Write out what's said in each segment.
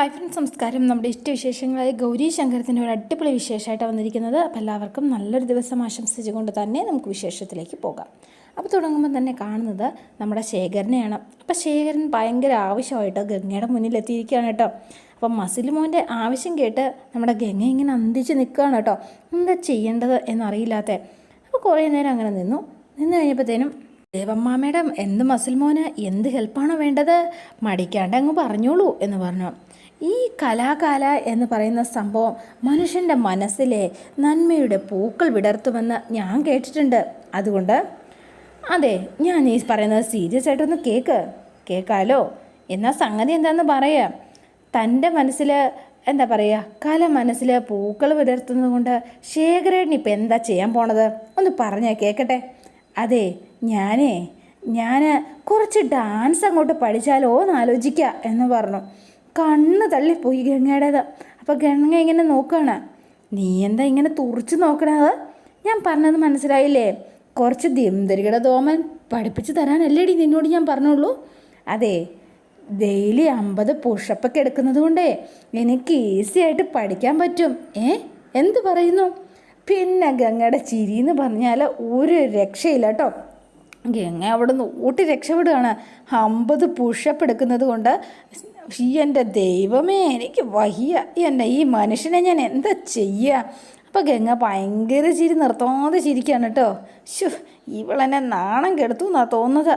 Hi friends സംസ്കാരം നമ്മുടെ ഇഷ്ടവിശേഷങ്ങളായ ഗൗരി ശങ്കരത്തിന്റെ ഒരു അടിപൊളി വിശേഷമായിട്ട് വന്നിരിക്കുന്നത്. അപ്പോൾ എല്ലാവർക്കും നല്ലൊരു ദിവസം ആശംസിച്ചുകൊണ്ട് തന്നെ നമുക്ക് വിശേഷത്തിലേക്ക് പോകാം. അപ്പോൾ തുടങ്ങുമ്പോൾ തന്നെ കാണുന്നത് നമ്മുടെ ശേഖരനെയാണ്. അപ്പോൾ ശേഖരൻ ഭയങ്കര ആവശ്യമായിട്ട് ഗംഗയുടെ മുന്നിലെത്തിയിരിക്കുകയാണ് കേട്ടോ. അപ്പം മസിൽ മോന്റെ ആവശ്യം കേട്ട് നമ്മുടെ ഗംഗ ഇങ്ങനെ അന്തിച്ച് നിൽക്കുകയാണ് കേട്ടോ. എന്താ ചെയ്യേണ്ടത് എന്നറിയില്ലാത്ത. അപ്പോൾ കുറേ നേരം അങ്ങനെ നിന്നു. നിന്ന് കഴിഞ്ഞപ്പോഴത്തേനും ദേവമ്മാമയുടെ എന്ത് മസിൽ മോന് എന്ത് ഹെൽപ്പാണോ വേണ്ടത്? മടിക്കാണ്ട് അങ്ങ് പറഞ്ഞോളൂ എന്ന് പറഞ്ഞു. ഈ കലാകാല എന്ന് പറയുന്ന സംഭവം മനുഷ്യന്റെ മനസ്സിലെ നന്മയുടെ പൂക്കൾ വിടർത്തുമെന്ന് ഞാൻ കേട്ടിട്ടുണ്ട്. അതുകൊണ്ട് അതെ ഞാൻ ഈ പറയുന്നത് സീരിയസ് ആയിട്ടൊന്ന് കേക്ക് കേൾക്കാലോ എന്നാൽ സംഗതി എന്താണെന്ന് പറയാം. തന്റെ മനസ്സിൽ എന്താ പറയുക കല മനസ്സിൽ പൂക്കൾ വിടർത്തുന്നത് കൊണ്ട് ശേഖരേട്ടൻ ഇപ്പം എന്താ ചെയ്യാൻ പോണത്? ഒന്ന് പറഞ്ഞേ കേൾക്കട്ടെ അതെ ഞാനേ ഞാൻ കുറച്ച് ഡാൻസ് അങ്ങോട്ട് പഠിച്ചാലോ എന്ന് ആലോചിക്കുക എന്ന് പറഞ്ഞു. കണ്ണ് തള്ളിപ്പോയി ഗംഗയുടേത്. അപ്പോൾ ഗംഗ ഇങ്ങനെ നോക്കുകയാണ് നീ എന്താ ഇങ്ങനെ തുറച്ച് നോക്കണത്? ഞാൻ പറഞ്ഞത് മനസ്സിലായില്ലേ? കുറച്ച് ദിംതരികട തോമൻ പഠിപ്പിച്ച് തരാനല്ലേടി നിന്നോട് ഞാൻ പറഞ്ഞോളൂ അതെ ഡെയിലി അമ്പത് പുഷപ്പൊക്കെ എടുക്കുന്നത് കൊണ്ടേ എനിക്ക് ഈസി ആയിട്ട് പഠിക്കാൻ പറ്റും. ഏ? എന്ത് പറയുന്നു? പിന്നെ ഗംഗയുടെ ചിരി എന്ന് പറഞ്ഞാൽ ഒരു രക്ഷയില്ല കേട്ടോ ഗംഗ അവിടെ നിന്ന് ഊട്ടി രക്ഷപ്പെടുകയാണ്. അമ്പത് പുഷപ്പ് എടുക്കുന്നത് കൊണ്ട് എന്റെ ദൈവമേ എനിക്ക് വയ്യ. എന്നെ ഈ മനുഷ്യനെ ഞാൻ എന്താ ചെയ്യുക അപ്പോൾ ഗംഗ ഭയങ്കര ചിരി നിർത്താതെ ചിരിക്കുകയാണ് കേട്ടോ. ശു ഇവളെന്നെ നാണം കെടുത്തു എന്നാണ് തോന്നുക.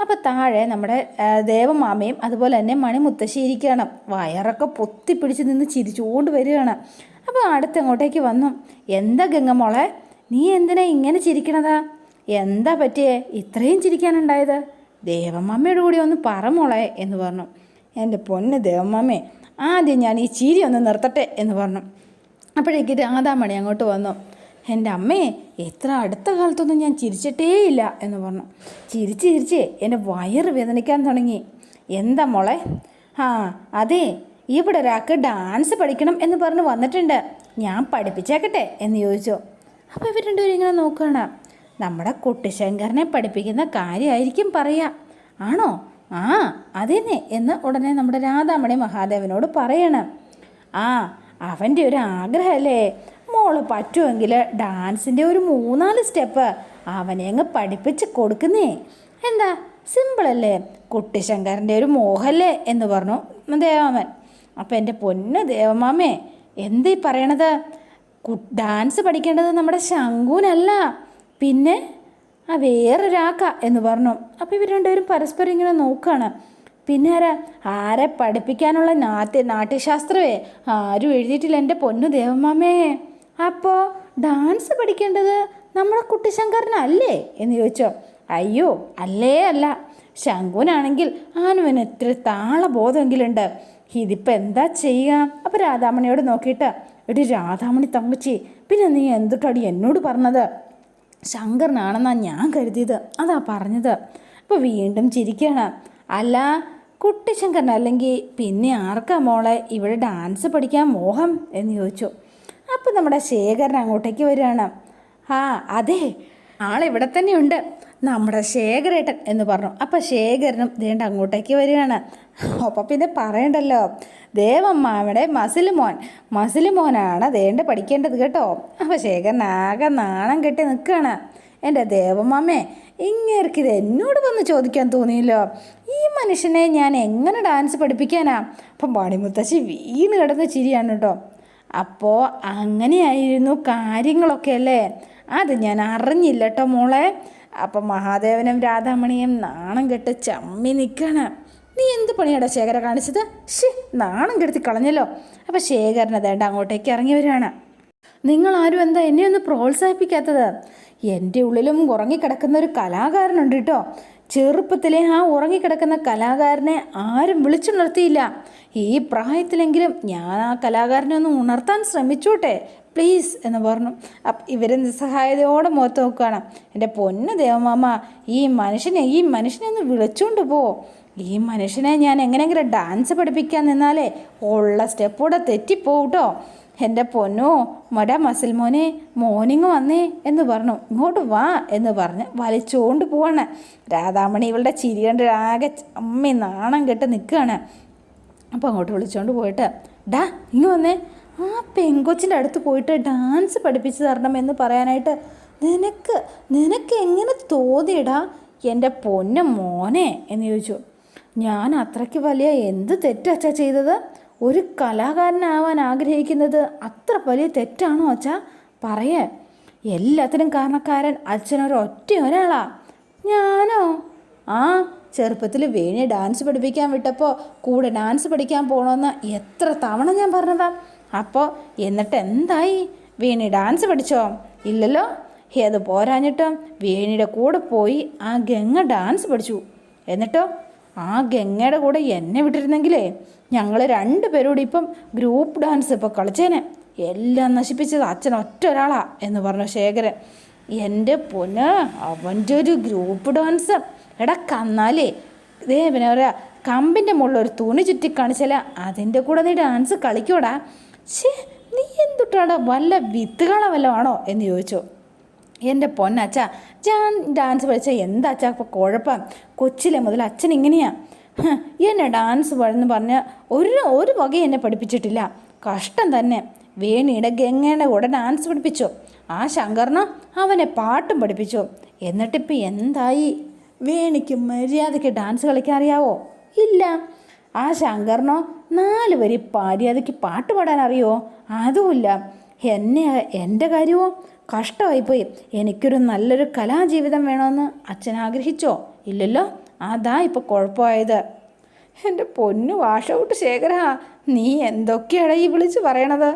അപ്പോൾ താഴെ നമ്മുടെ ദേവമാമയും അതുപോലെ തന്നെ മണിമുത്തശ്ശി ഇരിക്കുകയാണ് വയറൊക്കെ പൊത്തി പൊത്തിപ്പിടിച്ച് നിന്ന് ചിരിച്ചുകൊണ്ട് വരികയാണ്. അപ്പോൾ അടുത്തങ്ങോട്ടേക്ക് വന്നു. എന്താ ഗംഗ മോളെ നീ എന്തിനാ ഇങ്ങനെ ചിരിക്കണതാ? എന്താ പറ്റിയേ? ഇത്രയും ചിരിക്കാനുണ്ടായത്? ദേവമ്മയുടെ കൂടി ഒന്ന് പറ മോളെ എന്ന് പറഞ്ഞു. എന്റെ പൊന്ന് ദേവമ്മേ ആദ്യം ഞാൻ ഈ ചീരി ഒന്ന് നിർത്തട്ടെ എന്ന് പറഞ്ഞു. അപ്പോഴേക്ക് രാധാമണി അങ്ങോട്ട് വന്നു. എന്റെ അമ്മേ എത്ര അടുത്ത കാലത്തൊന്നും ഞാൻ ചിരിച്ചിട്ടേയില്ല എന്ന് പറഞ്ഞു. ചിരിച്ച് ചിരിച്ച് എന്റെ വയറ് വേദനിക്കാൻ തുടങ്ങി. എന്താ മോളെ? ആ അതെ ഇവിടെ ഒരാൾക്ക് ഡാൻസ് പഠിക്കണം എന്ന് പറഞ്ഞ് വന്നിട്ടുണ്ട്. ഞാൻ പഠിപ്പിച്ചേക്കട്ടെ എന്ന് ചോദിച്ചു. അപ്പോൾ ഇവർ രണ്ടുപേരും ഇങ്ങനെ നോക്കുകയാണ്. നമ്മുടെ കുട്ടിശങ്കറിനെ പഠിപ്പിക്കുന്ന കാര്യമായിരിക്കും പറയുക. ആണോ? ആ അതന്നെ. എന്ന് ഉടനെ നമ്മുടെ രാധാമണി മഹാദേവനോട് പറയണം. ആ അവന്റെ ഒരു ആഗ്രഹമല്ലേ മോൾ പറ്റുമെങ്കിൽ ഡാൻസിന്റെ ഒരു മൂന്നാൽ സ്റ്റെപ്പ് അവനെ അങ്ങ് പഠിപ്പിച്ച് കൊടുക്കുന്നേ. എന്താ? സിമ്പിളല്ലേ? കുട്ടിശങ്കറിന്റെ ഒരു മോഹല്ലേ എന്ന് പറഞ്ഞു ദേവമാമൻ. അപ്പം എന്റെ പൊന്ന് ദേവമാമേ എന്തീ പറയണത്? ഡാൻസ് പഠിക്കേണ്ടത് നമ്മുടെ ശങ്കുനല്ല. പിന്നെ ആ വേറൊരാക്ക എന്ന് പറഞ്ഞു. അപ്പോൾ ഇവർ രണ്ടുപേരും പരസ്പരം ഇങ്ങനെ നോക്കുകയാണ് പിന്നെ ആരാ? ആരെ പഠിപ്പിക്കാനുള്ള നാട്യ നാട്യശാസ്ത്രമേ ആരും എഴുതിയിട്ടില്ല എന്റെ പൊന്നു ദേവമാമേ അപ്പോൾ ഡാൻസ് പഠിക്കേണ്ടത് നമ്മുടെ കുട്ടിശങ്കറിനല്ലേ? എന്ന് ചോദിച്ചോ. അയ്യോ അല്ലേ അല്ല. ശങ്കുനാണെങ്കിൽ ആനുവിന് എത്ര താളബോധമെങ്കിലുണ്ട്. ഇതിപ്പോൾ എന്താ ചെയ്യുക അപ്പോൾ രാധാമണിയോട് നോക്കിയിട്ട് എടി രാധാമണി തങ്കച്ചി പിന്നെ നീ എന്തുട്ടാടി എന്നോട് പറഞ്ഞത്? ശങ്കരനാണെന്നാണ് ഞാൻ കരുതിയത്. അതാ പറഞ്ഞത്. അപ്പോൾ വീണ്ടും ചിരിക്കുകയാണ് അല്ല കുട്ടി ശങ്കരൻ അല്ലെങ്കിൽ പിന്നെ ആർക്കാ മോളെ ഇവിടെ ഡാൻസ് പഠിക്കാൻ മോഹം എന്ന് ചോദിച്ചു. അപ്പോൾ നമ്മുടെ ശേഖരൻ അങ്ങോട്ടേക്ക് വരികയാണ്. ആ അതെ ആളിവിടെ തന്നെയുണ്ട്. നമ്മുടെ ശേഖരേട്ടൻ എന്ന് പറഞ്ഞു. അപ്പം ശേഖരനും ദേണ്ട അങ്ങോട്ടേക്ക് വരികയാണ്. അപ്പം പിന്നെ പറയണ്ടല്ലോ ദേവമ്മാവിടെ മസിലുമോൻ മോൻ മസിൽ മോനാണ് ദേണ്ട പഠിക്കേണ്ടത് കേട്ടോ. അപ്പം ശേഖരൻ ആകെ നാണം കെട്ടി നിൽക്കുകയാണ് എന്റെ ദേവമാമേ ഇങ്ങേർക്ക് ഇത് എന്നോട് വന്ന് ചോദിക്കാൻ തോന്നിയല്ലോ. ഈ മനുഷ്യനെ ഞാൻ എങ്ങനെ ഡാൻസ് പഠിപ്പിക്കാനാ? അപ്പം പണിമുത്തശ്ശി വീണ് കിടന്ന് ചിരിയാണ് കേട്ടോ. അപ്പോൾ അങ്ങനെയായിരുന്നു കാര്യങ്ങളൊക്കെ അല്ലേ? അത് ഞാൻ അറിഞ്ഞില്ല കേട്ടോ മോളെ. അപ്പം മഹാദേവനും രാധാമണിയും നാണം കെട്ട് ചമ്മി നിൽക്കണം നീ എന്ത് പണിയാടാ ശേഖര കാണിച്ചത്? ഷേ നാണം കെടുത്തി കളഞ്ഞല്ലോ. അപ്പം ശേഖരനെ വേണ്ട അങ്ങോട്ടേക്ക് ഇറങ്ങി വരികയാണ് നിങ്ങൾ ആരും എന്താ എന്നെ ഒന്ന് പ്രോത്സാഹിപ്പിക്കാത്തത്? എന്റെ ഉള്ളിലും ഉറങ്ങിക്കിടക്കുന്ന ഒരു കലാകാരനുണ്ട് കേട്ടോ. ചെറുപ്പത്തിലെ ആ ഉറങ്ങിക്കിടക്കുന്ന കലാകാരനെ ആരും വിളിച്ചുണർത്തിയില്ല. ഈ പ്രായത്തിലെങ്കിലും ഞാൻ ആ കലാകാരനെ ഒന്ന് ഉണർത്താൻ ശ്രമിച്ചോട്ടെ. പ്ലീസ് എന്ന് പറഞ്ഞു. ഇവർ നിസ്സഹായതയോടെ മുഖത്ത് നോക്കുകയാണ്. എന്റെ പൊന്ന് ദേവമാമ ഈ മനുഷ്യനെ ഈ മനുഷ്യനെ ഒന്ന് വിളിച്ചുകൊണ്ട് പോ. ഈ മനുഷ്യനെ ഞാൻ എങ്ങനെയെങ്കിലും ഡാൻസ് പഠിപ്പിക്കാൻ നിന്നാലേ ഉള്ള സ്റ്റെപ്പൂടെ തെറ്റിപ്പോട്ടോ എന്റെ പൊന്നോ മട മസിൽ മോനെ മോർണിംഗ് വന്നേ എന്ന് പറഞ്ഞു. ഇങ്ങോട്ട് വാ എന്ന് പറഞ്ഞ് വലിച്ചുകൊണ്ട് പോവാണ്. രാധാമണി ഇവളുടെ ചിരി കണ്ട് ആകെ അമ്മ നാണം കെട്ട് നിൽക്കുകയാണ്. അപ്പോൾ അങ്ങോട്ട് വിളിച്ചുകൊണ്ട് പോയിട്ട് ഡാ ഇങ്ങ് വന്നേ. ആ പെങ്കൊച്ചിന്റെ അടുത്ത് പോയിട്ട് ഡാൻസ് പഠിപ്പിച്ച് തരണം എന്ന് പറയാനായിട്ട് നിനക്ക് നിനക്ക് എങ്ങനെ തോന്നിയിടാ? എന്റെ പൊന്ന മോനെ എന്ന് ചോദിച്ചു. ഞാൻ അത്രയ്ക്ക് വലിയ എന്ത് തെറ്റച്ചാ ചെയ്തത്? ഒരു കലാകാരനാവാൻ ആഗ്രഹിക്കുന്നത് അത്ര വലിയ തെറ്റാണോ അച്ഛാ? പറയേ. എല്ലാത്തിനും കാരണക്കാരൻ അച്ഛനൊരൊറ്റ ഒരാളാ. ഞാനോ? ആ ചെറുപ്പത്തിൽ വേണി ഡാൻസ് പഠിപ്പിക്കാൻ വിട്ടപ്പോൾ കൂടെ ഡാൻസ് പഠിക്കാൻ പോകണമെന്ന് എത്ര തവണ ഞാൻ പറഞ്ഞതാ? അപ്പോൾ എന്നിട്ട് എന്തായി? വീണി ഡാൻസ് പഠിച്ചോ? ഇല്ലല്ലോ. അത് പോരാഞ്ഞിട്ടോ വീണിയുടെ കൂടെ പോയി ആ ഗംഗ ഡാൻസ് പഠിച്ചു. എന്നിട്ടോ? ആ ഗംഗയുടെ കൂടെ എന്നെ വിട്ടിരുന്നെങ്കിലേ ഞങ്ങൾ രണ്ടുപേരോട് ഇപ്പം ഗ്രൂപ്പ് ഡാൻസ് ഇപ്പോൾ കളിച്ചേനെ. എല്ലാം നശിപ്പിച്ചത് അച്ഛൻ ഒറ്റ ഒരാളാ എന്ന് പറഞ്ഞു ശേഖരൻ. എന്റെ പൊന്ന് അവന്റെ ഒരു ഗ്രൂപ്പ് ഡാൻസ് എടാ കന്നാലേ. ഇതേ പിന്നെ പറയാ കമ്പിന്റെ മുകളിൽ ഒരു തുണി ചുറ്റി കാണിച്ചാൽ അതിന്റെ കൂടെ നീ ഡാൻസ് കളിക്കൂടാ ഛേ നീ എന്തുട്ടാടാ വല്ല വിത്തുകള വല്ലതും ആണോ എന്ന് ചോദിച്ചു. എന്റെ പൊന്നച്ച ഞാൻ ഡാൻസ് പഠിച്ച എന്താ അച്ഛാ ഇപ്പോൾ കുഴപ്പം? കൊച്ചിലെ മുതൽ അച്ഛൻ ഇങ്ങനെയാ. ഹ്, എന്നെ ഡാൻസ് എന്ന് പറഞ്ഞ ഒരു ഒരു വക എന്നെ പഠിപ്പിച്ചിട്ടില്ല. കഷ്ടം തന്നെ. വേണിയുടെ ഗംഗയുടെ കൂടെ ഡാൻസ് പഠിപ്പിച്ചു. ആ ശങ്കറിന് അവനെ പാട്ടും പഠിപ്പിച്ചു. എന്നിട്ടിപ്പോൾ എന്തായി? വേണിക്ക് മര്യാദയ്ക്ക് ഡാൻസ് കളിക്കാൻ അറിയാവോ? ഇല്ല. ആ ശങ്കറിനോ നാല് വരി മര്യാദയ്ക്ക് പാട്ട് പാടാൻ അറിയോ അതുമില്ല. എന്നെ എന്റെ കാര്യമോ കഷ്ടമായിപ്പോയി. എനിക്കൊരു നല്ലൊരു കലാജീവിതം വേണമെന്ന് അച്ഛൻ ആഗ്രഹിച്ചോ? ഇല്ലല്ലോ. അതാ ഇപ്പോൾ കുഴപ്പമായത്. എന്റെ പൊന്നു വാഷൗട്ട് ശേഖര നീ എന്തൊക്കെയാണ് ഈ വിളിച്ച് പറയണത്?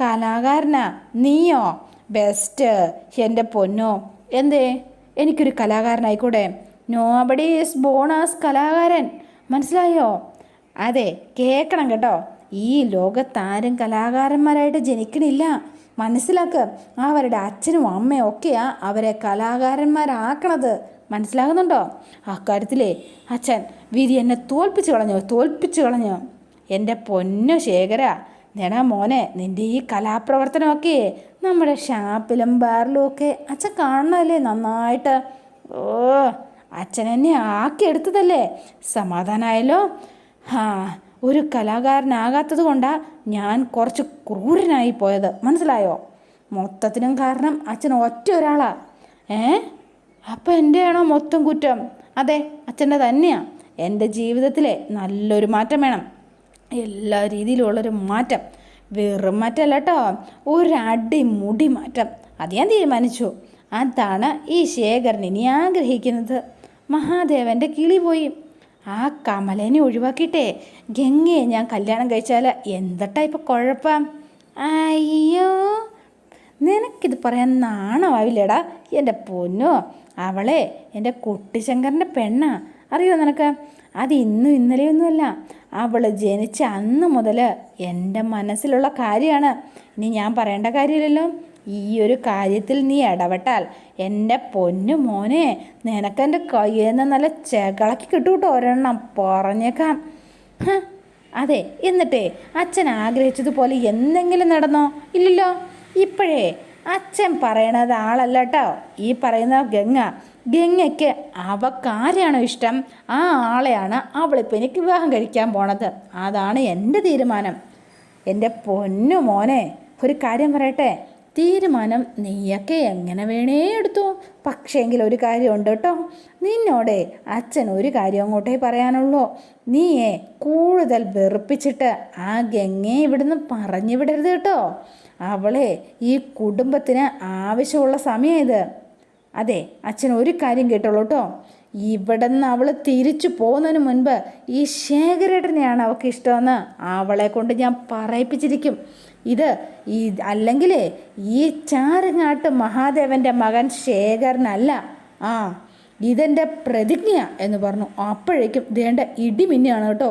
കലാകാരനാ നീയോ? ബെസ്റ്റ്. എന്റെ പൊന്നോ. എന്തേ? എനിക്കൊരു കലാകാരനായിക്കൂടെ? നോബഡി ഈസ് ബോൺ ആസ് കലാകാരൻ. മനസ്സിലായോ? അതെ കേൾക്കണം കേട്ടോ. ഈ ലോകത്താരും കലാകാരന്മാരായിട്ട് ജനിക്കണില്ല. മനസ്സിലാക്ക് അവരുടെ അച്ഛനും അമ്മയും ഒക്കെയാ അവരെ കലാകാരന്മാരാക്കണത്. മനസ്സിലാകുന്നുണ്ടോ? അക്കാര്യത്തിലേ അച്ഛൻ വിധി എന്നെ തോൽപ്പിച്ച് കളഞ്ഞു തോൽപ്പിച്ച് കളഞ്ഞു. എന്റെ പൊന്നു ശേഖര നേടാ മോനെ നിന്റെ ഈ കലാപ്രവർത്തനമൊക്കെ നമ്മുടെ ഷാപ്പിലും ബാറിലും ഒക്കെ അച്ഛൻ കാണണമല്ലേ നന്നായിട്ട്? ഓ അച്ഛൻ എന്നെ ആക്കിയെടുത്തതല്ലേ? സമാധാനമായല്ലോ ഹാ ഒരു കലാകാരനാകാത്തത് കൊണ്ടാ ഞാൻ കുറച്ച് ക്രൂരനായി പോയത്. മനസ്സിലായോ? മൊത്തത്തിനും കാരണം അച്ഛൻ ഒറ്റ ഒരാളാ. ഏ? അപ്പം എന്റെയാണോ മൊത്തം കുറ്റം? അതെ അച്ഛന്റെ തന്നെയാണ് എന്റെ ജീവിതത്തിലെ നല്ലൊരു മാറ്റം വേണം. എല്ലാ രീതിയിലുള്ളൊരു മാറ്റം. വെറും മാറ്റമല്ല കേട്ടോ ഒരടി മുടി മാറ്റം. അത് ഞാൻ തീരുമാനിച്ചു. അതാണ് ഈ ശേഖരൻ ഇനി ആഗ്രഹിക്കുന്നത്. മഹാദേവന്റെ കിളി പോയി. ആ കമലേനെ ഒഴിവാക്കിയിട്ടേ. ഗംഗയെ ഞാൻ കല്യാണം കഴിച്ചാൽ എന്തട്ടാ ഇപ്പം കുഴപ്പം? അയ്യോ നിനക്കിത് പറയാൻ നാണമാവില്ലടാ എന്റെ പൊന്നോ. അവളെ എന്റെ കുട്ടിശങ്കറിന്റെ പെണ്ണാ. അറിയോ നിനക്ക്? അത് ഇന്നും ഇന്നലെയൊന്നുമല്ല. അവൾ ജനിച്ച അന്ന് മുതൽ എന്റെ മനസ്സിലുള്ള കാര്യമാണ്. ഇനി ഞാൻ പറയേണ്ട കാര്യമില്ലല്ലോ. ഈ ഒരു കാര്യത്തിൽ നീ ഇടപെട്ടാൽ എന്റെ പൊന്നു മോനെ നിനക്കെന്റെ കയ്യിൽ നിന്ന് നല്ല ചെകളക്കി കിട്ടൂട്ടോ ഒരെണ്ണം പറഞ്ഞേക്കാം. അതെ എന്നിട്ടേ അച്ഛൻ ആഗ്രഹിച്ചതുപോലെ എന്തെങ്കിലും നടന്നോ? ഇല്ലല്ലോ. ഇപ്പോഴേ അച്ഛൻ പറയണത് ആളല്ല കേട്ടോ. ഈ പറയുന്ന ഗംഗ ഗംഗയ്ക്ക് അവക്കാരെയാണോ ഇഷ്ടം? ആ ആളെയാണ് അവളിപ്പോൾ എനിക്ക് വിവാഹം കഴിക്കാൻ പോണത്. അതാണ് എന്റെ തീരുമാനം. എന്റെ പൊന്നു മോനെ ഒരു കാര്യം പറയട്ടെ? തീരുമാനം നീയൊക്കെ എങ്ങനെ വേണേ എടുത്തു. പക്ഷേങ്കിൽ ഒരു കാര്യമുണ്ട് കേട്ടോ. നിന്നോടെ അച്ഛൻ ഒരു കാര്യം അങ്ങോട്ടേ പറയാനുള്ളൂ. നീയെ കൂടുതൽ വെറുപ്പിച്ചിട്ട് ആ ഗംഗയെ ഇവിടുന്ന് പറഞ്ഞു വിടരുത് കേട്ടോ. അവളെ ഈ കുടുംബത്തിന് ആവശ്യമുള്ള സമയം ഇത്. അതെ അച്ഛൻ ഒരു കാര്യം കേട്ടോളൂ കേട്ടോ. ഇവിടെ നിന്ന് അവൾ തിരിച്ചു പോകുന്നതിന് മുൻപ് ഈ ശേഖരേട്ടനെയാണ് അവൾക്ക് ഇഷ്ടമെന്ന്. അവളെ കൊണ്ട് ഞാൻ പറയിപ്പിച്ചിരിക്കും. ഇത് ഈ അല്ലെങ്കിൽ ഈ ചാരങ്ങാട്ട് മഹാദേവന്റെ മകൻ ശേഖരനല്ല. ആ ഇതെന്റെ പ്രതിജ്ഞ എന്ന് പറഞ്ഞു. അപ്പോഴേക്കും ദേണ്ട ഇടിമിന്നാണ് കേട്ടോ.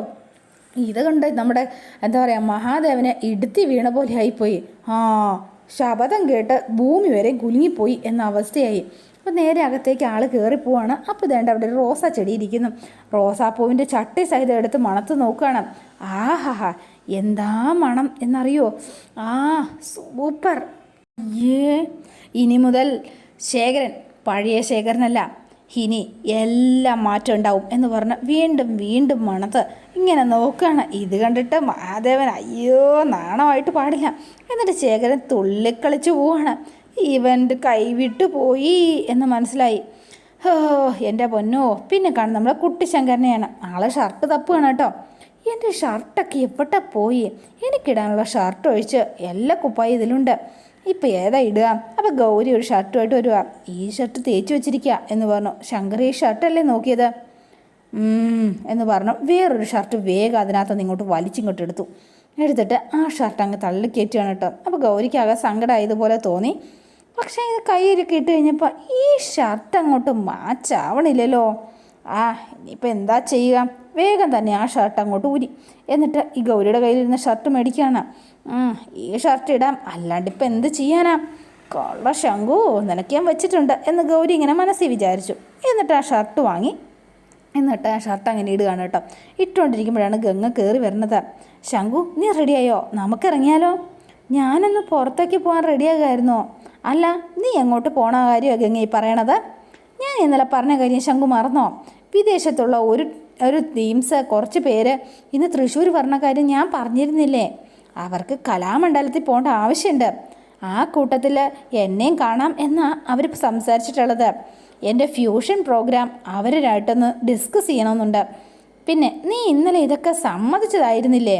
ഇത് കണ്ട് നമ്മുടെ എന്താ പറയുക മഹാദേവനെ ഇടുത്തി വീണ പോലെ ആയിപ്പോയി. ആ ശബദം കേട്ട് ഭൂമി വരെ കുലുങ്ങിപ്പോയി എന്ന അവസ്ഥയായി. അപ്പോൾ നേരെ അകത്തേക്ക് ആൾ കയറിപ്പോവാണ് അപ്പോൾ ഇതേണ്ട അവിടെ ഒരു റോസാ ചെടി ഇരിക്കുന്നു. റോസാപ്പൂവിന്റെ ചട്ടി സഹിതം എടുത്ത് മണത്ത് നോക്കുകയാണ് ആഹാ എന്താ മണം എന്നറിയോ? ആ സൂപ്പർ. ഏ ഇനി മുതൽ ശേഖരൻ പഴയ ശേഖരനല്ല ഇനി എല്ലാം മാറ്റം ഉണ്ടാവും എന്ന് പറഞ്ഞ് വീണ്ടും വീണ്ടും മണത്ത് ഇങ്ങനെ നോക്കുകയാണ്. ഇത് കണ്ടിട്ട് മഹാദേവൻ അയ്യോ നാണമായിട്ട് പാടില്ല. എന്നിട്ട് ശേഖരൻ തുള്ളിക്കളിച്ച് പോവാണ്. ഇവന്റെ കൈവിട്ട് പോയി എന്ന് മനസ്സിലായി. ഓ എന്റെ പൊന്നോ പിന്നെ കാണും നമ്മളെ കുട്ടിശങ്കരനെയാണ്. ആളെ ഷർട്ട് തപ്പുകയാണ് കേട്ടോ. എന്റെ ഷർട്ടൊക്കെ എവിടെ പോയി? എനിക്കിടാനുള്ള ഷർട്ട് ഒഴിച്ച് എല്ലാ കുപ്പായും ഇതിലുണ്ട്. ഇപ്പം ഏതാ ഇടുക? അപ്പോൾ ഗൗരി ഒരു ഷർട്ടുമായിട്ട് വരിക ഈ ഷർട്ട് തേച്ച് വെച്ചിരിക്കുക എന്ന് പറഞ്ഞു. ശങ്കർ ഈ ഷർട്ടല്ലേ നോക്കിയത്? എന്ന് പറഞ്ഞു. വേറൊരു ഷർട്ട് വേഗം അതിനകത്ത് ഇങ്ങോട്ട് വലിച്ചിങ്ങോട്ട് എടുത്തു. എടുത്തിട്ട് ആ ഷർട്ട് അങ്ങ് തള്ളിക്കയറ്റുകയാണ് കേട്ടോ. അപ്പോൾ ഗൗരിക്കാകെ സങ്കടമായതുപോലെ തോന്നി. പക്ഷേ ഇത് കയ്യിലൊക്കെ ഇട്ട് കഴിഞ്ഞപ്പോൾ ഈ ഷർട്ട് അങ്ങോട്ട് മാച്ചാവണില്ലല്ലോ. ആ ഇനിയിപ്പോൾ എന്താ ചെയ്യുക? വേഗം തന്നെ ആ ഷർട്ട് അങ്ങോട്ട് ഊരി. എന്നിട്ട് ഈ ഗൗരിയുടെ കയ്യിലിരുന്ന ഷർട്ട് മേടിക്കുകയാണ്. ഈ ഷർട്ട് ഇടാം. അല്ലാണ്ട് ഇപ്പം എന്ത് ചെയ്യാനാ? കൊള്ള ശങ്കു നിനക്ക് ഞാൻ വെച്ചിട്ടുണ്ട് എന്ന് ഗൗരി ഇങ്ങനെ മനസ്സിൽ വിചാരിച്ചു. എന്നിട്ട് ആ ഷർട്ട് വാങ്ങി. എന്നിട്ട് ആ ഷർട്ട് അങ്ങനെ ഇടുകയാണ് കേട്ടോ. ഇട്ടുകൊണ്ടിരിക്കുമ്പോഴാണ് ഗംഗ കയറി വരുന്നത്. ശങ്കു നീ റെഡിയായോ നമുക്കിറങ്ങിയാലോ ഞാനൊന്ന് പുറത്തേക്ക് പോകാൻ റെഡിയാകായിരുന്നോ അല്ല നീ എങ്ങോട്ട് പോണ കാര്യമാണ് ഗംഗ ഈ പറയണത്? ഞാൻ ഇന്നലെ പറഞ്ഞ കാര്യം ശങ്കു മറന്നോ? വിദേശത്തുള്ള ഒരു ഒരു ടീംസ് കുറച്ച് പേര് ഇന്ന് തൃശ്ശൂർ പറഞ്ഞ കാര്യം ഞാൻ പറഞ്ഞിരുന്നില്ലേ? അവർക്ക് കലാമണ്ഡലത്തിൽ പോകേണ്ട ആവശ്യമുണ്ട്. ആ കൂട്ടത്തിൽ എന്നെയും കാണാം എന്നാണ് അവർ സംസാരിച്ചിട്ടുള്ളത്. എന്റെ ഫ്യൂഷൻ പ്രോഗ്രാം അവരുമായിട്ടൊന്ന് ഡിസ്കസ് ചെയ്യണമെന്നുണ്ട്. പിന്നെ നീ ഇന്നലെ ഇതൊക്കെ സമ്മതിച്ചതായിരുന്നില്ലേ?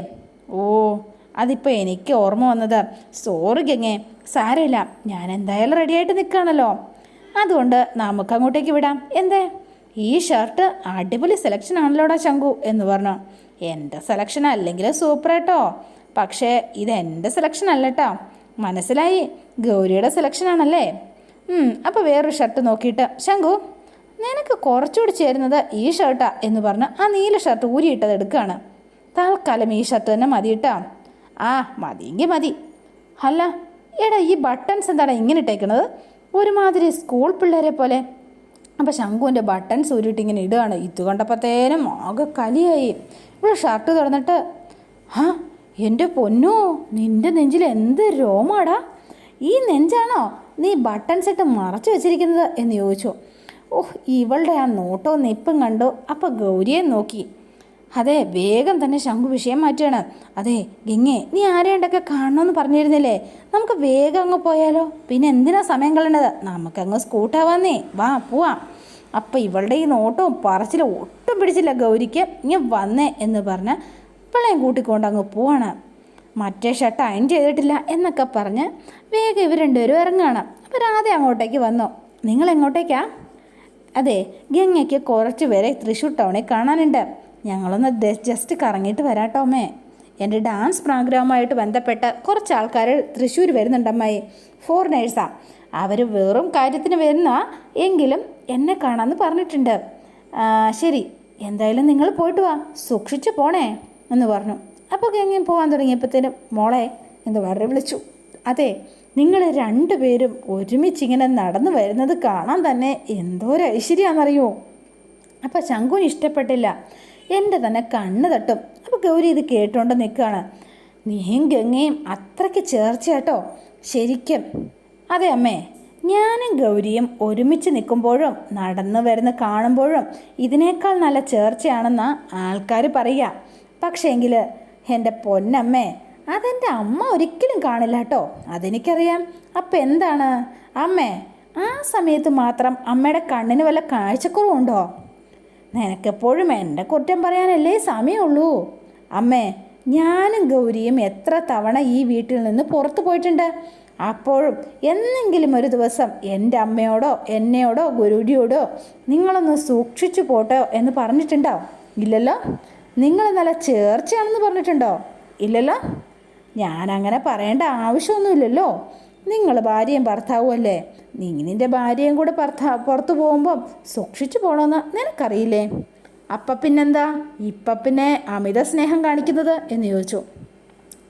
ഓ അതിപ്പോൾ എനിക്ക് ഓർമ്മ വന്നത്. സോറി ഗങ്ങേ സാരമില്ല. ഞാൻ എന്തായാലും റെഡിയായിട്ട് നിൽക്കുകയാണല്ലോ. അതുകൊണ്ട് നമുക്ക് അങ്ങോട്ടേക്ക് വിടാം. എന്തേ? ഈ ഷർട്ട് അടിപൊളി സെലക്ഷൻ ആണല്ലോടാ ശങ്കു എന്ന് പറഞ്ഞു. എന്റെ സെലക്ഷൻ അല്ലെങ്കിൽ സൂപ്പർ കേട്ടോ പക്ഷേ ഇത് എന്റെ സെലക്ഷൻ അല്ല കേട്ടോ മനസ്സിലായി? ഗൗരിയുടെ സെലക്ഷൻ ആണല്ലേ? അപ്പോൾ വേറൊരു ഷർട്ട് നോക്കിയിട്ട് ശങ്കു നിനക്ക് കുറച്ചുകൂടി ചേരുന്നത് ഈ ഷർട്ടാ എന്ന് പറഞ്ഞ് ആ നീല ഷർട്ട് ഊരിയിട്ടത് എടുക്കുകയാണ് തൽക്കാലം ഈ ഷർട്ട് തന്നെ മതി ആ മതിയെങ്കിൽ മതി. അല്ല എടാ ഈ ബട്ടൺസ് എന്താണ് ഇങ്ങനെ ഇട്ടേക്കണത്? ഒരുമാതിരി സ്കൂൾ പിള്ളേരെ പോലെ. അപ്പോൾ ശംഖുവിന്റെ ബട്ടൺസ് ഉരുട്ടിങ്ങനെ ഇടുകയാണ്. ഇത് കണ്ടപ്പോഴത്തേനും ആകെ കലിയായി. ഇവിടെ ഷർട്ട് തുറന്നിട്ട് ആ എന്റെ പൊന്നോ നിന്റെ നെഞ്ചിൽ എന്ത് രോമാടാ? ഈ നെഞ്ചാണോ നീ ബട്ടൺസ് ഇട്ട് മറച്ചു വെച്ചിരിക്കുന്നത്? എന്ന് ചോദിച്ചു. ഓഹ് ഇവളുടെ ആ നോട്ടോ നിപ്പും കണ്ടു. അപ്പോൾ ഗൗരിയെ നോക്കി. അതെ വേഗം തന്നെ ശംഖു വിഷയം മാറ്റുകയാണ്. അതെ ഗംഗേ നീ ആരെയുണ്ടൊക്കെ കാണണമെന്ന് പറഞ്ഞിരുന്നില്ലേ? നമുക്ക് വേഗം അങ്ങ് പോയാലോ? പിന്നെ എന്തിനാ സമയം കളയണത് നമുക്കങ്ങ് സ്കൂട്ടാവാന്നേ. വാ പോവാം. അപ്പം ഇവളുടെ ഈ നോട്ടവും പറച്ചിലും ഒട്ടും പിടിച്ചില്ല. ഗൗരിക്ക് ഇങ്ങനെ വന്നേ എന്ന് പറഞ്ഞ് പിള്ളേം കൂട്ടിക്കൊണ്ട് അങ്ങ് പോവാണ്. മറ്റേ ഷർട്ട് അയൺ ചെയ്തിട്ടില്ല എന്നൊക്കെ പറഞ്ഞ് വേഗം ഇവർ രണ്ടുപേരും ഇറങ്ങുകയാണ് അപ്പോൾ രാധ അങ്ങോട്ടേക്ക് വന്നോ. നിങ്ങൾ എങ്ങോട്ടേക്കാ അതെ ഗംഗയ്ക്ക് കുറച്ച് പേരെ തൃശ്ശൂർ ടൗണിൽ കാണാനുണ്ട്. ഞങ്ങളൊന്ന് ജസ്റ്റ് കറങ്ങിയിട്ട് വരാട്ടോ അമ്മേ. എന്റെ ഡാൻസ് പ്രോഗ്രാമുമായിട്ട് ബന്ധപ്പെട്ട കുറച്ച് ആൾക്കാർ തൃശ്ശൂർ വരുന്നുണ്ട് അമ്മായി ഫോറിനേഴ്സാ അവർ വെറും കാര്യത്തിന് വരുന്ന എങ്കിലും എന്നെ കാണാമെന്ന് പറഞ്ഞിട്ടുണ്ട്. ശരി എന്തായാലും നിങ്ങൾ പോയിട്ട് വാ. സൂക്ഷിച്ച് പോണേ എന്ന് പറഞ്ഞു. അപ്പോൾ എങ്ങനെ പോകാൻ തുടങ്ങിയപ്പോഴത്തേനും മോളെ എന്ന് വളരെ വിളിച്ചു. അതെ നിങ്ങൾ രണ്ടുപേരും ഒരുമിച്ചിങ്ങനെ നടന്നു വരുന്നത് കാണാൻ തന്നെ എന്തോ ഒരു ഐശ്വര്യമാണെന്നറിയോ അപ്പോൾ ശങ്കുവിന് ഇഷ്ടപ്പെട്ടില്ല. എന്റെ തന്നെ കണ്ണ് തട്ടും. അപ്പോൾ ഗൗരി ഇത് കേട്ടോണ്ട് നിൽക്കുകയാണ് നീയും ഗംഗയും അത്രയ്ക്ക് ചേർച്ചയാട്ടോ. ശരിക്കും. അതെ അമ്മേ. ഞാനും ഗൗരിയും ഒരുമിച്ച് നിൽക്കുമ്പോഴും നടന്നു വരുന്ന കാണുമ്പോഴും ഇതിനേക്കാൾ നല്ല ചേർച്ചയാണെന്ന് ആൾക്കാർ പറയുക പക്ഷേങ്കിൽ എന്റെ പൊന്നമ്മേ അതെന്റെ അമ്മ ഒരിക്കലും കാണില്ല കേട്ടോ അതെനിക്കറിയാം. അപ്പം എന്താണ്? അമ്മേ ആ സമയത്ത് മാത്രം അമ്മയുടെ കണ്ണിന് വല്ല കാഴ്ചക്കുറവുണ്ടോ? നിനക്കെപ്പോഴും എന്റെ കുറ്റം പറയാനല്ലേ സമയമുള്ളൂ. അമ്മേ ഞാനും ഗൗരിയും എത്ര തവണ ഈ വീട്ടിൽ നിന്ന് പുറത്തു പോയിട്ടുണ്ട്. അപ്പോഴും എന്നെങ്കിലും ഒരു ദിവസം എന്റെ അമ്മയോടോ എന്നെയോടോ ഗുരുടിയോടോ നിങ്ങളൊന്ന് സൂക്ഷിച്ചു പോട്ടോ എന്ന് പറഞ്ഞിട്ടുണ്ടോ? ഇല്ലല്ലോ? നിങ്ങൾ നല്ല ചേർച്ചയാണെന്ന് പറഞ്ഞിട്ടുണ്ടോ? ഇല്ലല്ലോ? ഞാനങ്ങനെ പറയേണ്ട ആവശ്യമൊന്നുമില്ലല്ലോ? നിങ്ങൾ ഭാര്യയും ഭർത്താവും അല്ലേ നീ ഭാര്യയും കൂടെ ഭർത്താ പുറത്തു പോകുമ്പം സൂക്ഷിച്ചു പോകണമെന്ന് നിനക്കറിയില്ലേ? അപ്പം പിന്നെന്താ? ഇപ്പം പിന്നെ അമിത സ്നേഹം കാണിക്കുന്നത് എന്ന് ചോദിച്ചു.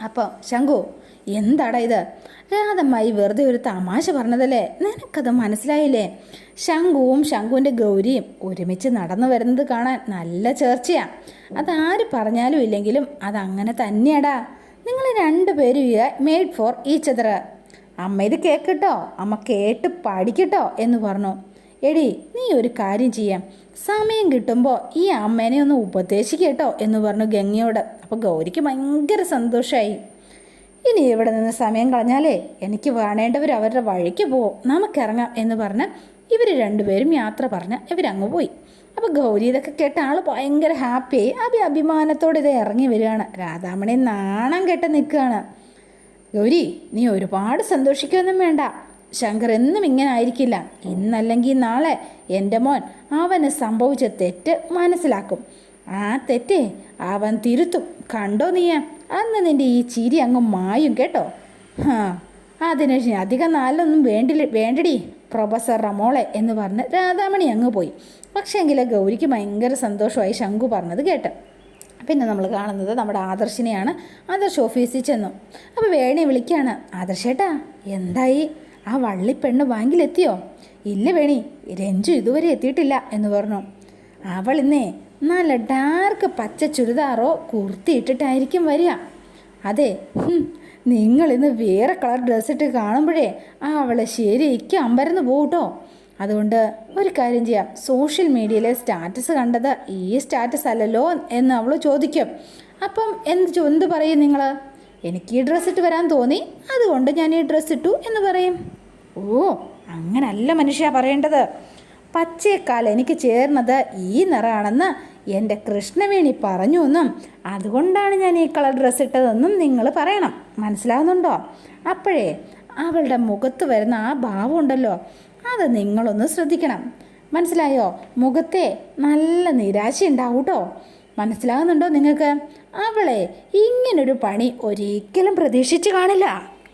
അപ്പം ശങ്കു എന്താടാ ഇത്? രാധമ്മായി വെറുതെ ഒരു തമാശ പറഞ്ഞതല്ലേ? നിനക്കത് മനസ്സിലായില്ലേ? ശംഖുവും ശംഖുവിന്റെ ഗൗരിയും ഒരുമിച്ച് നടന്നു വരുന്നത് കാണാൻ നല്ല ചേർച്ചയാ. അതാര് പറഞ്ഞാലും ഇല്ലെങ്കിലും അതങ്ങനെ തന്നെയാടാ. നിങ്ങൾ രണ്ടുപേരും മെയ്ഡ് ഫോർ ഈ അതർ അമ്മ ഇത് കേൾക്കട്ടോ അമ്മ കേട്ട് പഠിക്കട്ടോ എന്ന് പറഞ്ഞു. എടി നീ ഒരു കാര്യം ചെയ്യാം. സമയം കിട്ടുമ്പോൾ ഈ അമ്മേനെ ഒന്ന് ഉപദേശിക്കട്ടോ കേട്ടോ എന്ന് പറഞ്ഞു ഗംഗയോട്. അപ്പോൾ ഗൗരിക്ക് ഭയങ്കര സന്തോഷമായി ഇനി ഇവിടെ നിന്ന് സമയം കളഞ്ഞാലേ എനിക്ക് വേണേണ്ടവർ അവരുടെ വഴിക്ക് പോവും. നമുക്കിറങ്ങാം എന്ന് പറഞ്ഞ് ഇവർ രണ്ടുപേരും യാത്ര പറഞ്ഞ് ഇവരങ്ങ് പോയി. അപ്പോൾ ഗൗരി ഇതൊക്കെ കേട്ട ആൾ ഭയങ്കര ഹാപ്പിയായി. അഭി അഭിമാനത്തോടെ ഇത് ഇറങ്ങി വരികയാണ്. രാധാമണി നാണം കെട്ട് നിൽക്കുകയാണ്. ഗൗരി നീ ഒരുപാട് സന്തോഷിക്കുകയൊന്നും വേണ്ട. ശങ്കർ എന്നും ഇങ്ങനെ ആയിരിക്കില്ല. ഇന്നല്ലെങ്കിൽ നാളെ എന്റെ മോൻ അവന് സംഭവിച്ച തെറ്റ് മനസ്സിലാക്കും. ആ തെറ്റേ അവൻ തിരുത്തും. കണ്ടോ നീയ അന്ന് നിന്റെ ഈ ചിരി അങ്ങ് മായും കേട്ടോ. ഹാ അതിന് അധികം നാലൊന്നും വേണ്ടി വേണ്ടടി. പ്രൊഫസർ റമോളെ എന്ന് പറഞ്ഞ് രാധാമണി അങ്ങ് പോയി. പക്ഷേ പക്ഷേങ്കിൽ ഗൗരിക്ക് ഭയങ്കര സന്തോഷമായി ശങ്കു പറഞ്ഞത് കേട്ട്. പിന്നെ നമ്മൾ കാണുന്നത് നമ്മുടെ ആദർശിനെയാണ്. ആദർശ് ഓഫീസിൽ ചെന്നു. അപ്പോൾ വേണി വിളിക്കുകയാണ് ആദർശേട്ടാ എന്തായി? ആ വള്ളിപ്പെണ്ണ് ബാങ്കിലെത്തിയോ? ഇല്ല വേണി രഞ്ജു ഇതുവരെ എത്തിയിട്ടില്ല എന്ന് പറഞ്ഞു. അവൾ ഇന്നേ നല്ല ഡാർക്ക് പച്ച ചുരിദാറോ കുർത്തി ഇട്ടിട്ടായിരിക്കും വരിക. അതെ നിങ്ങൾ ഇന്ന് വേറെ കളർ ഡ്രസ്സ് ഇട്ട് കാണുമ്പോഴേ അവളെ ശരിക്കും അമ്പരന്ന് പോകട്ടോ അതുകൊണ്ട് ഒരു കാര്യം ചെയ്യാം. സോഷ്യൽ മീഡിയയിലെ സ്റ്റാറ്റസ് കണ്ടത് ഈ സ്റ്റാറ്റസ് അല്ലല്ലോ എന്ന് അവൾ ചോദിക്കും. അപ്പം എന്ത് എന്ത് പറയും നിങ്ങൾ എനിക്ക് ഈ ഡ്രസ്സ് ഇട്ട് വരാൻ തോന്നി അതുകൊണ്ട് ഞാൻ ഈ ഡ്രസ്സ് ഇട്ടു എന്ന് പറയും. ഓ അങ്ങനല്ല മനുഷ്യ പറയേണ്ടത്. പച്ചയേക്കാൾ എനിക്ക് ചേർന്നത് ഈ നിറമാണെന്ന് എന്റെ കൃഷ്ണവേണി പറഞ്ഞു എന്നും അതുകൊണ്ടാണ് ഞാൻ ഈ കളർ ഡ്രസ്സ് ഇട്ടതെന്നും നിങ്ങൾ പറയണം. മനസ്സിലാകുന്നുണ്ടോ അപ്പോഴേ അവളുടെ മുഖത്ത് വരുന്ന ആ ഭാവം ഉണ്ടല്ലോ. അത് നിങ്ങളൊന്ന് ശ്രദ്ധിക്കണം. മനസ്സിലായോ? മുഖത്തെ നല്ല നിരാശ ഉണ്ടാവും കേട്ടോ മനസ്സിലാകുന്നുണ്ടോ നിങ്ങൾക്ക്? അവളെ ഇങ്ങനൊരു പണി ഒരിക്കലും പ്രതീക്ഷിച്ച് കാണില്ല.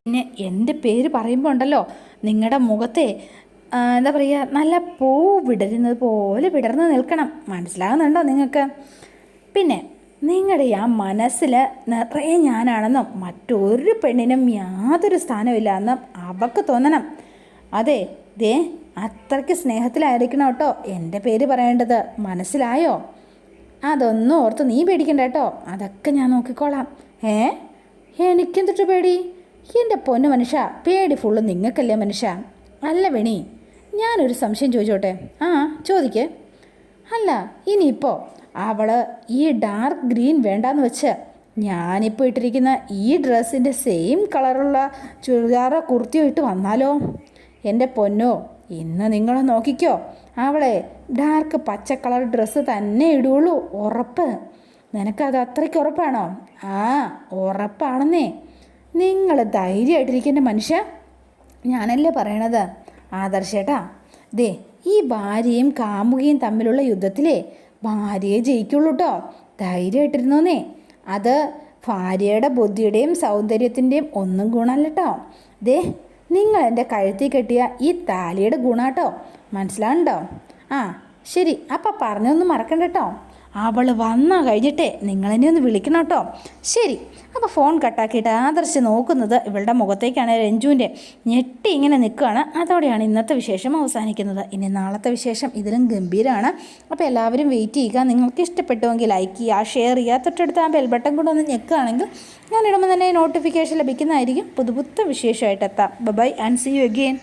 പിന്നെ എന്റെ പേര് പറയുമ്പോൾ ഉണ്ടല്ലോ നിങ്ങളുടെ മുഖത്തെ എന്താ പറയുക നല്ല പൂ വിടരുന്നത് പോലെ വിടർന്ന് നിൽക്കണം. മനസ്സിലാകുന്നുണ്ടോ നിങ്ങൾക്ക്? പിന്നെ നിങ്ങളുടെ ആ മനസ്സിൽ നിറയെ ഞാനാണെന്നും മറ്റൊരു പെണ്ണിനും യാതൊരു സ്ഥാനമില്ല എന്നും അവക്ക് തോന്നണം. അതെ ദേ അത്രയ്ക്ക് സ്നേഹത്തിലായിരിക്കണം കേട്ടോ എന്റെ പേര് പറയേണ്ടത്. മനസ്സിലായോ? അതൊന്നും ഓർത്ത് നീ പേടിക്കണ്ട കേട്ടോ. അതൊക്കെ ഞാൻ നോക്കിക്കോളാം. ഏ? എനിക്കെന്തിട്ട് പേടി? എന്റെ പൊന്നു മനുഷ്യ പേടി ഫുള്ള് നിങ്ങൾക്കല്ലേ മനുഷ്യ? അല്ല വെണി ഞാനൊരു സംശയം ചോദിച്ചോട്ടെ? ആ ചോദിക്കേ. അല്ല ഇനിയിപ്പോൾ അവൾ ഈ ഡാർക്ക് ഗ്രീൻ വേണ്ടാന്ന് വെച്ച് ഞാനിപ്പോൾ ഇട്ടിരിക്കുന്ന ഈ ഡ്രസ്സിന്റെ സെയിം കളറുള്ള ചുരിദാറോ കുർത്തിയോ ഇട്ട് വന്നാലോ? എന്റെ പൊന്നോ ഇന്ന് നിങ്ങൾ നോക്കിക്കോ. അവളെ ഡാർക്ക് പച്ച കളർ ഡ്രസ്സ് തന്നെ ഇടുള്ളൂ ഉറപ്പ്. നിനക്കത് അത്രയ്ക്ക് ഉറപ്പാണോ? ആ ഉറപ്പാണെന്നേ. നിങ്ങൾ ധൈര്യമായിട്ടിരിക്കേണ്ട മനുഷ്യ. ഞാനല്ലേ പറയണത്? ആദർശേട്ടാ ദേ ഈ ഭാര്യയും കാമുകയും തമ്മിലുള്ള യുദ്ധത്തിലേ ഭാര്യയെ ജയിക്കുള്ളൂ കേട്ടോ ധൈര്യമായിട്ടിരുന്നോന്നേ. അത് ഭാര്യയുടെ ബുദ്ധിയുടെയും സൗന്ദര്യത്തിന്റെയും ഒന്നും ഗുണമല്ല കേട്ടോ ദേ നിങ്ങൾ എന്റെ കഴുത്തിൽ കെട്ടിയ ഈ താലിയുടെ ഗുണാട്ടോ? മനസ്സിലാവുണ്ടോ ആ ശരി. അപ്പം പറഞ്ഞൊന്നും മറക്കണ്ട കേട്ടോ അവൾ വന്നാ കഴിഞ്ഞിട്ടേ നിങ്ങളെന്നെ ഒന്ന് വിളിക്കണം കേട്ടോ. ശരി അപ്പോൾ ഫോൺ കട്ടാക്കിയിട്ട് ആദർശ് നോക്കുന്നത് ഇവളുടെ മുഖത്തേക്കാണ് രഞ്ജുവിന്റെ. ഞെട്ടി ഇങ്ങനെ നിൽക്കുകയാണ്. അതോടെയാണ് ഇന്നത്തെ വിശേഷം അവസാനിക്കുന്നത്. ഇനി നാളത്തെ വിശേഷം ഇതിലും ഗംഭീരമാണ് അപ്പോൾ എല്ലാവരും വെയിറ്റ് ചെയ്യുക. നിങ്ങൾക്ക് ഇഷ്ടപ്പെട്ടുവെങ്കിൽ ലൈക്ക് ചെയ്യുക ഷെയർ ചെയ്യുക. തൊട്ടടുത്ത് ആ ബെൽബട്ടൺ കൂടെ ഒന്ന് ഞെക്കുകയാണെങ്കിൽ ഞാനിടുമ്പോൾ തന്നെ നോട്ടിഫിക്കേഷൻ ലഭിക്കുന്നതായിരിക്കും. പുതുപുത്ത വിശേഷമായിട്ട് എത്താം. Bye and see you again